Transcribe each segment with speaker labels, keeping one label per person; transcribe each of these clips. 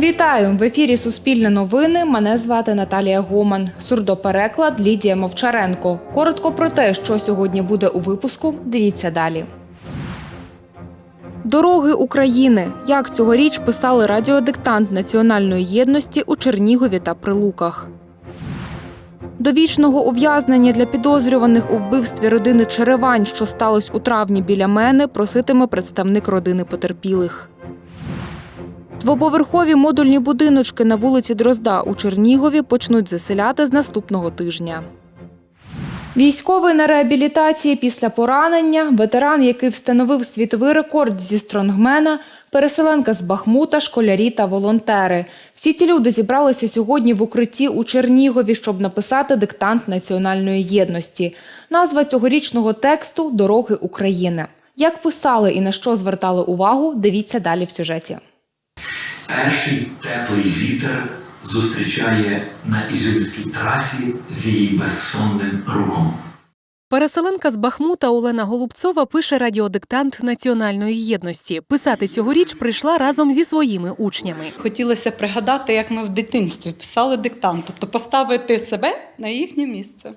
Speaker 1: Вітаю в ефірі Суспільне новини. Мене звати Наталія Гоман. Сурдопереклад Лідія Мовчаренко. Коротко про те, що сьогодні буде у випуску. Дивіться далі. Дороги України. Як цьогоріч писали радіодиктант національної єдності у Чернігові та Прилуках. Довічного ув'язнення для підозрюваних у вбивстві родини Черевань, що сталося у травні біля мене, проситиме представник родини потерпілих. Двоповерхові модульні будиночки на вулиці Дрозда у Чернігові почнуть заселяти з наступного тижня. Військовий на реабілітації після поранення, ветеран, який встановив світовий рекорд зі стронгмена, переселенка з Бахмута, школярі та волонтери. Всі ці люди зібралися сьогодні в укритті у Чернігові, щоб написати диктант національної єдності. Назва цьогорічного тексту Дороги України. Як писали і на що звертали увагу, дивіться далі в сюжеті.
Speaker 2: Перший теплий вітер зустрічає на ізюмській трасі з її безсонним рухом.
Speaker 3: Переселенка з Бахмута Олена Голубцова пише радіодиктант національної єдності. Писати цьогоріч прийшла разом зі своїми учнями.
Speaker 4: Хотілося пригадати, як ми в дитинстві писали диктант, тобто поставити себе на їхнє місце.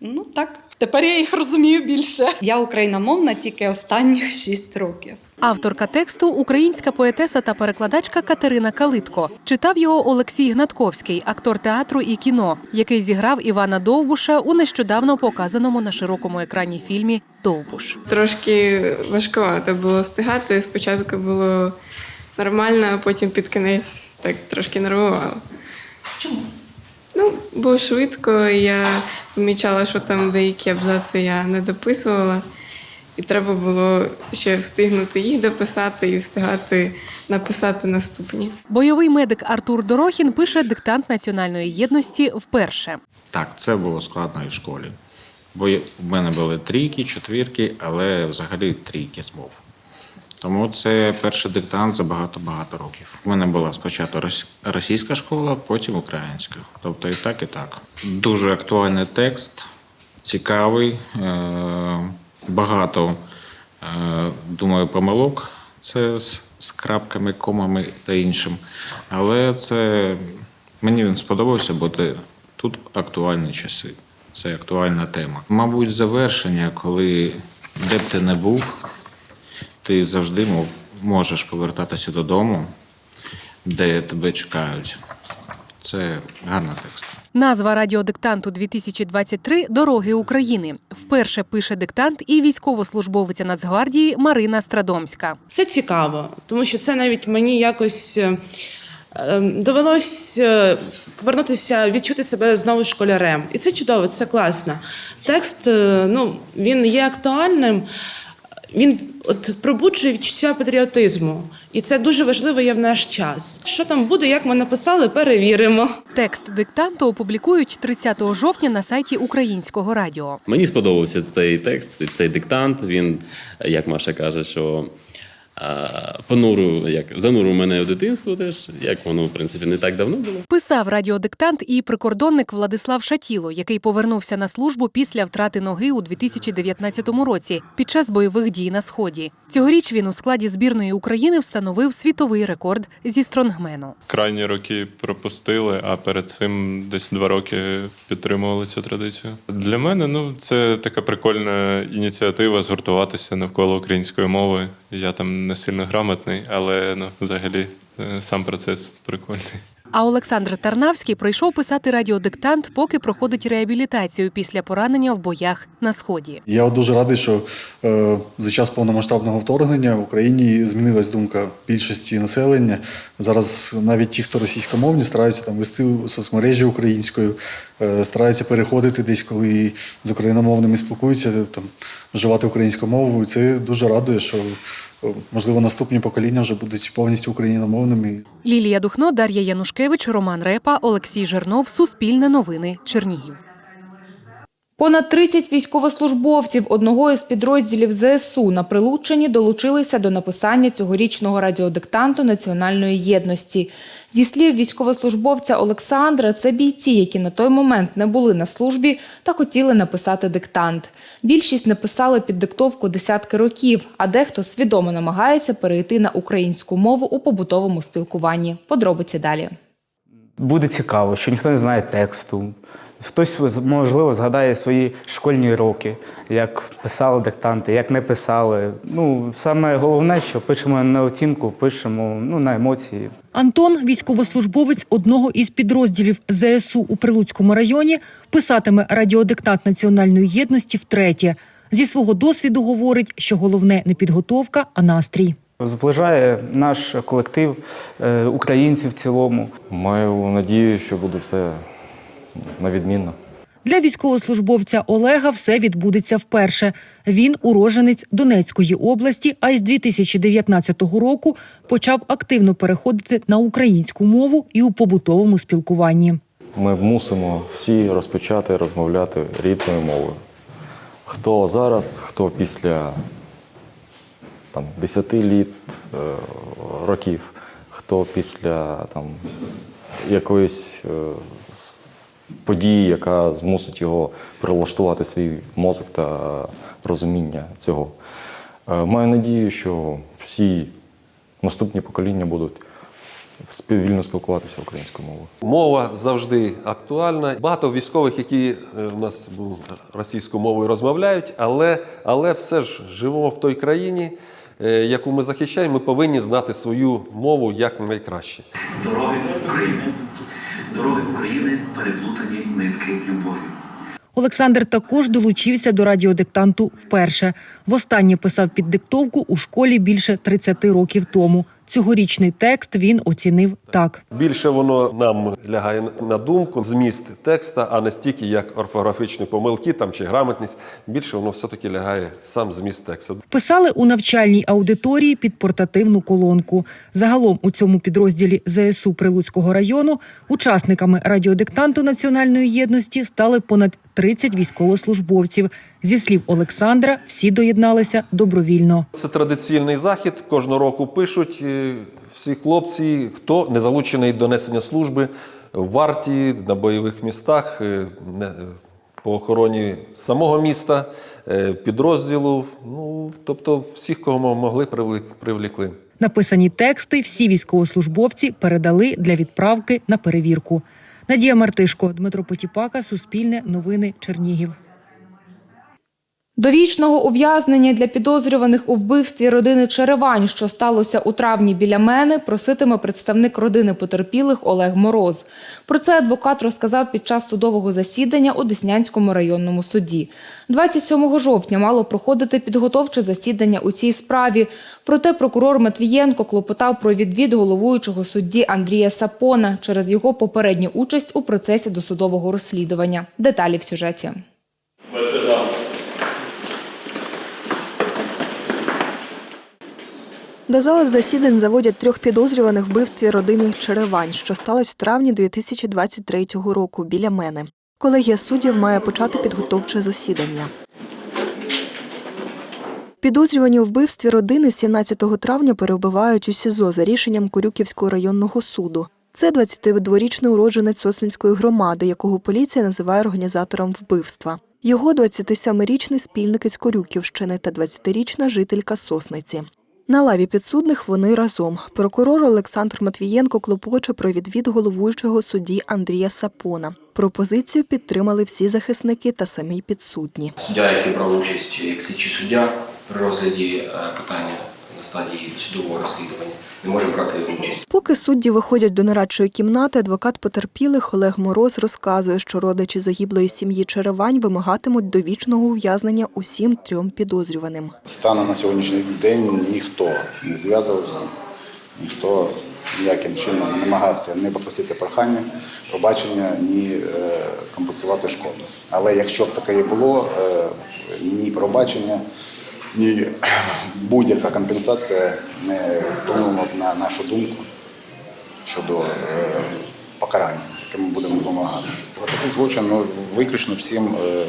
Speaker 4: Ну так, тепер я їх розумію більше. Я україномовна тільки останніх шість років.
Speaker 3: Авторка тексту українська поетеса та перекладачка Катерина Калитко. Читав його Олексій Гнатковський, актор театру і кіно, який зіграв Івана Довбуша у нещодавно показаному на широкому екрані фільмі Довбуш.
Speaker 5: Трошки важкувато було встигати. Спочатку було нормально, а потім під кінець так трошки нервувало.
Speaker 4: Чому?
Speaker 5: Бо швидко і я помічала, що там деякі абзаци я не дописувала, і треба було ще встигнути їх дописати і встигати написати наступні.
Speaker 3: Бойовий медик Артур Дорохін пише диктант національної єдності вперше.
Speaker 6: Так, це було складно і в школі. Бо в мене були трійки, четвірки, але взагалі трійки з мов. Тому це перший диктант за багато-багато років. У мене була спочатку рос- російська школа, потім українська. Тобто і так, і так. Дуже актуальний текст, цікавий, е- багато, е- думаю, помилок. Це з, крапками, комами та іншим. Але це мені він сподобався, бо тут актуальні часи. Це актуальна тема. Мабуть, завершення, коли де б ти не був, ти завжди мов- можеш повертатися додому, де тебе чекають. Це гарний текст.
Speaker 3: Назва радіодиктанту 2023 Дороги України. Вперше пише диктант і військовослужбовиця Нацгвардії Марина Страдомська.
Speaker 7: Це цікаво, тому що це навіть мені якось е, е, довелось е, повернутися, відчути себе знову школярем. І це чудово, це класно. Текст е, ну, він є актуальним. Він от пробуджує відчуття патріотизму, і це дуже важливо є в наш час. Що там буде, як ми написали, перевіримо.
Speaker 3: Текст диктанту опублікують 30 жовтня на сайті Українського радіо.
Speaker 8: Мені сподобався цей текст, цей диктант. Він, як Маша каже, що а, понурив, як занурив мене в дитинство, теж як воно в принципі не так давно було.
Speaker 3: Писав радіодиктант і прикордонник Владислав Шатіло, який повернувся на службу після втрати ноги у 2019 році під час бойових дій на сході. Цьогоріч він у складі збірної України встановив світовий рекорд зі стронгмену.
Speaker 9: Крайні роки пропустили, а перед цим десь два роки підтримували цю традицію. Для мене ну це така прикольна ініціатива згуртуватися навколо української мови. Я там не сильно грамотний, але ну взагалі е, сам процес прикольний.
Speaker 3: А Олександр Тарнавський прийшов писати радіодиктант, поки проходить реабілітацію після поранення в боях на сході.
Speaker 10: Я дуже радий, що е, за час повномасштабного вторгнення в Україні змінилась думка більшості населення. Зараз навіть ті, хто російськомовні, стараються там вести соцмережі українською, е, стараються переходити десь, коли з україномовними спілкуються, там вживати українську мову. І це дуже радує, що можливо наступні покоління вже будуть повністю україномовними.
Speaker 3: Лілія Духно, Дар'я Янушкевич, Роман Репа, Олексій Жернов. Суспільне новини. Чернігів.
Speaker 1: Понад 30 військовослужбовців одного із підрозділів ЗСУ на Прилуччині долучилися до написання цьогорічного радіодиктанту національної єдності. Зі слів військовослужбовця Олександра, це бійці, які на той момент не були на службі та хотіли написати диктант. Більшість написали під диктовку десятки років, а дехто свідомо намагається перейти на українську мову у побутовому спілкуванні. Подробиці далі.
Speaker 11: буде цікаво, що ніхто не знає тексту. Хтось, можливо, згадає свої школьні роки, як писали диктанти, як не писали. Ну, саме головне, що пишемо на оцінку, пишемо ну, на емоції.
Speaker 12: Антон, військовослужбовець одного із підрозділів ЗСУ у Прилуцькому районі, писатиме радіодиктант національної єдності втретє. Зі свого досвіду говорить, що головне не підготовка, а настрій.
Speaker 11: Зближає наш колектив е, українців в цілому.
Speaker 13: Маю надію, що буде все на відмінно.
Speaker 12: Для військовослужбовця Олега все відбудеться вперше. Він уроженець Донецької області, а із 2019 року почав активно переходити на українську мову і у побутовому спілкуванні.
Speaker 13: Ми мусимо всі розпочати розмовляти рідною мовою. Хто зараз, хто після там, 10 літ, е, років, хто після там, якоїсь е, події, яка змусить його прилаштувати свій мозок та розуміння цього. Е, Маю надію, що всі наступні покоління будуть вільно спілкуватися українською мовою.
Speaker 14: Мова завжди актуальна. Багато військових, які е, у нас російською мовою розмовляють, але, але все ж живемо в той країні, е, яку ми захищаємо. Ми повинні знати свою мову як найкраще.
Speaker 15: Дороги України. Дороги України переплутані нитки любов'ю.
Speaker 12: Олександр також долучився до радіодиктанту вперше. Востаннє писав під диктовку у школі більше 30 років тому. Цьогорічний текст він оцінив так.
Speaker 14: Більше воно нам лягає на думку, зміст текста, а не стільки як орфографічні помилки там, чи грамотність. Більше воно все-таки лягає сам зміст тексту.
Speaker 12: Писали у навчальній аудиторії під портативну колонку. Загалом у цьому підрозділі ЗСУ Прилуцького району учасниками радіодиктанту національної єдності стали понад 30 військовослужбовців. Зі слів Олександра, всі доєдналися добровільно.
Speaker 14: Це традиційний захід. Кожного року пишуть всі хлопці, хто не залучений до несення служби в варті на бойових містах, е, е, по охороні самого міста, е, підрозділу. Ну тобто всіх, кого ми могли, привлекли.
Speaker 12: Написані тексти всі військовослужбовці передали для відправки на перевірку. Надія Мартишко, Дмитро Потіпака, Суспільне, Новини, Чернігів.
Speaker 1: Довічного ув'язнення для підозрюваних у вбивстві родини Черевань, що сталося у травні біля мене, проситиме представник родини потерпілих Олег Мороз. Про це адвокат розказав під час судового засідання у Деснянському районному суді. 27 жовтня мало проходити підготовче засідання у цій справі. Проте прокурор Матвієнко клопотав про відвід головуючого судді Андрія Сапона через його попередню участь у процесі досудового розслідування. Деталі в сюжеті.
Speaker 16: До зали засідань заводять трьох підозрюваних вбивстві родини Черевань, що сталося в травні 2023 року біля мене. Колегія суддів має почати підготовче засідання. Підозрювані у вбивстві родини 17 травня перебувають у СІЗО за рішенням Корюківського районного суду. Це 22-річний уродженець Сосненської громади, якого поліція називає організатором вбивства. Його 27-річний спільник із Корюківщини та 20-річна жителька Сосниці. На лаві підсудних вони разом. Прокурор Олександр Матвієнко клопоче про відвід головуючого судді Андрія Сапона. Пропозицію підтримали всі захисники та самі підсудні.
Speaker 17: Суддя, який брав участь як слідчий суддя при розгляді е, питання на стадії судового розслідування, не може брати участь.
Speaker 16: Поки судді виходять до нарадчої кімнати, адвокат потерпілих Олег Мороз розказує, що родичі загиблої сім'ї Черевань вимагатимуть довічного ув'язнення усім трьом підозрюваним.
Speaker 18: Станом на сьогоднішній день ніхто не зв'язувався, ніхто ніяким чином не намагався не попросити прохання, пробачення, ні е, компенсувати шкоду. Але якщо б таке і було, е, ні пробачення, ні будь-яка компенсація не вплинула б на нашу думку щодо е, покарання, яке ми будемо вимагати. Такий злочин ну, виключно всім е,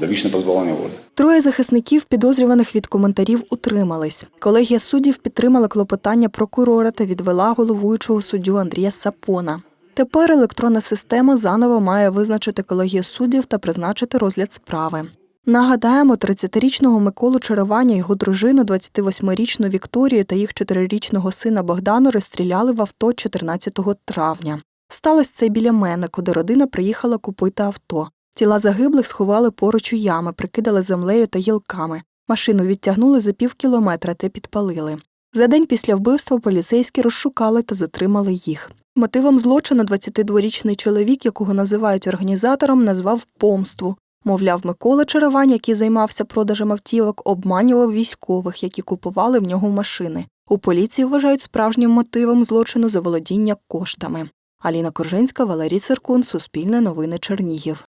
Speaker 18: довічне позбавлення волі.
Speaker 16: Троє захисників, підозрюваних від коментарів, утримались. Колегія суддів підтримала клопотання прокурора та відвела головуючого суддю Андрія Сапона. Тепер електронна система заново має визначити колегію суддів та призначити розгляд справи. Нагадаємо, 30-річного Миколу Череваня, його дружину, 28-річну Вікторію та їх 4-річного сина Богдану розстріляли в авто 14 травня. Сталося це біля мене, куди родина приїхала купити авто. Тіла загиблих сховали поруч у ями, прикидали землею та гілками. Машину відтягнули за пів кілометра та підпалили. За день після вбивства поліцейські розшукали та затримали їх. Мотивом злочину 22-річний чоловік, якого називають організатором, назвав помству. Мовляв, Микола Черевань, який займався продажем автівок, обманював військових, які купували в нього машини. У поліції вважають справжнім мотивом злочину заволодіння коштами. Аліна Коржинська, Валерій Циркун, Суспільне новини Чернігів.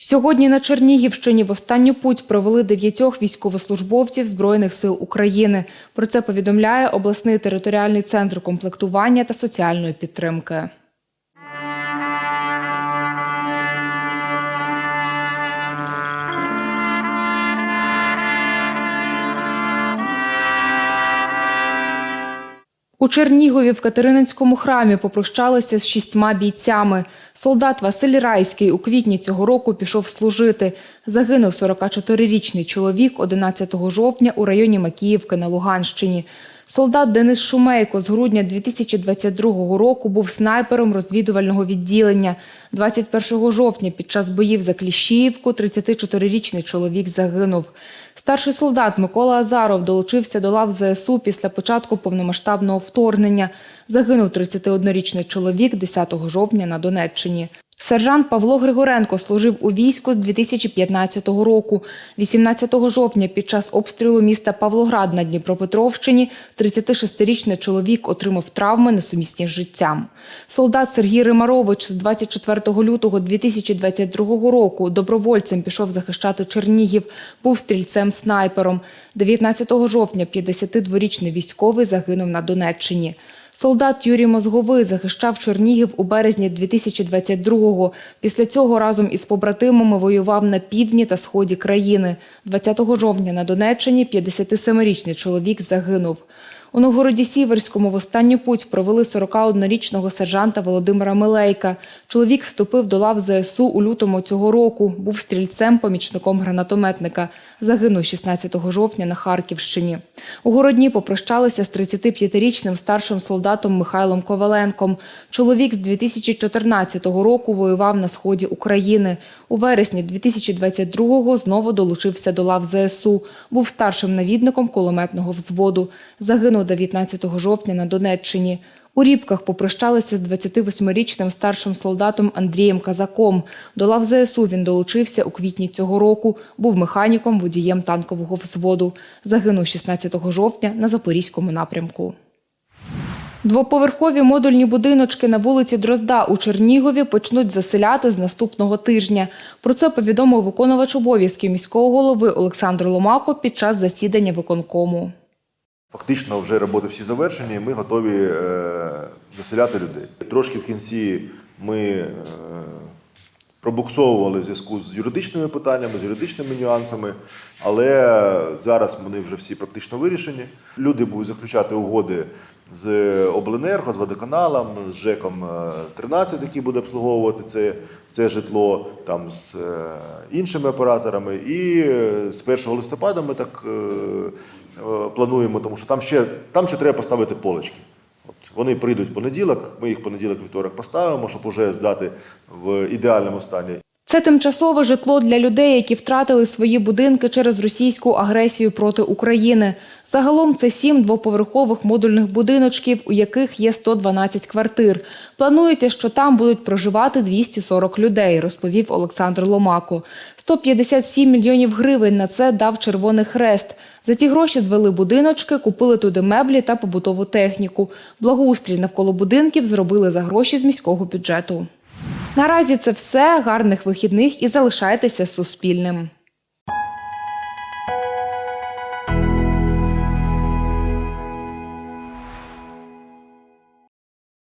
Speaker 1: Сьогодні на Чернігівщині в останню путь провели дев'ятьох військовослужбовців Збройних сил України. Про це повідомляє обласний територіальний центр комплектування та соціальної підтримки. У Чернігові в Катерининському храмі попрощалися з шістьма бійцями. Солдат Василь Райський у квітні цього року пішов служити. Загинув 44-річний чоловік 11 жовтня у районі Макіївки на Луганщині. Солдат Денис Шумейко з грудня 2022 року був снайпером розвідувального відділення. 21 жовтня під час боїв за Кліщіївку 34-річний чоловік загинув. Старший солдат Микола Азаров долучився до лав ЗСУ після початку повномасштабного вторгнення. Загинув 31-річний чоловік 10 жовтня на Донеччині. Сержант Павло Григоренко служив у війську з 2015 року. 18 жовтня під час обстрілу міста Павлоград на Дніпропетровщині 36-річний чоловік отримав травми, несумісні з життям. Солдат Сергій Римарович з 24 лютого 2022 року добровольцем пішов захищати Чернігів, був стрільцем-снайпером. 19 жовтня 52-річний військовий загинув на Донеччині. Солдат Юрій Мозговий захищав Чернігів у березні 2022-го. Після цього разом із побратимами воював на півдні та сході країни. 20 жовтня на Донеччині 57-річний чоловік загинув. У Новгороді Сіверському в останню путь провели 41-річного сержанта Володимира Милейка. Чоловік вступив до лав ЗСУ у лютому цього року. Був стрільцем, помічником гранатометника. Загинув 16 жовтня на Харківщині. У Городні попрощалися з 35-річним старшим солдатом Михайлом Коваленком. Чоловік з 2014 року воював на сході України. У вересні 2022-го знову долучився до лав ЗСУ. Був старшим навідником кулеметного взводу. Загинув 19 жовтня на Донеччині. У Рібках попрощалися з 28-річним старшим солдатом Андрієм Казаком. До лав ЗСУ він долучився у квітні цього року. Був механіком, водієм танкового взводу. Загинув 16 жовтня на Запорізькому напрямку. Двоповерхові модульні будиночки на вулиці Дрозда у Чернігові почнуть заселяти з наступного тижня. Про це повідомив виконувач обов'язків міського голови Олександр Ломако під час засідання виконкому.
Speaker 19: Фактично вже роботи всі завершені, ми готові е, заселяти людей. Трошки в кінці ми е, пробуксовували в зв'язку з юридичними питаннями, з юридичними нюансами, але зараз вони вже всі практично вирішені. Люди будуть заключати угоди з обленерго, з водоканалом, з ЖЕКом е, 13, який буде обслуговувати це, це житло, там з е, іншими операторами. І е, з 1 листопада ми так е, е, плануємо, тому що там ще, там ще треба поставити полочки. От вони прийдуть в понеділок, ми їх в понеділок вівторок поставимо, щоб уже здати в ідеальному стані.
Speaker 1: Це тимчасове житло для людей, які втратили свої будинки через російську агресію проти України. Загалом це сім двоповерхових модульних будиночків, у яких є 112 квартир. Планується, що там будуть проживати 240 людей, розповів Олександр Ломако. 157 мільйонів гривень на це дав Червоний Хрест. За ці гроші звели будиночки, купили туди меблі та побутову техніку. Благоустрій навколо будинків зробили за гроші з міського бюджету. Наразі це все. Гарних вихідних і залишайтеся з Суспільним.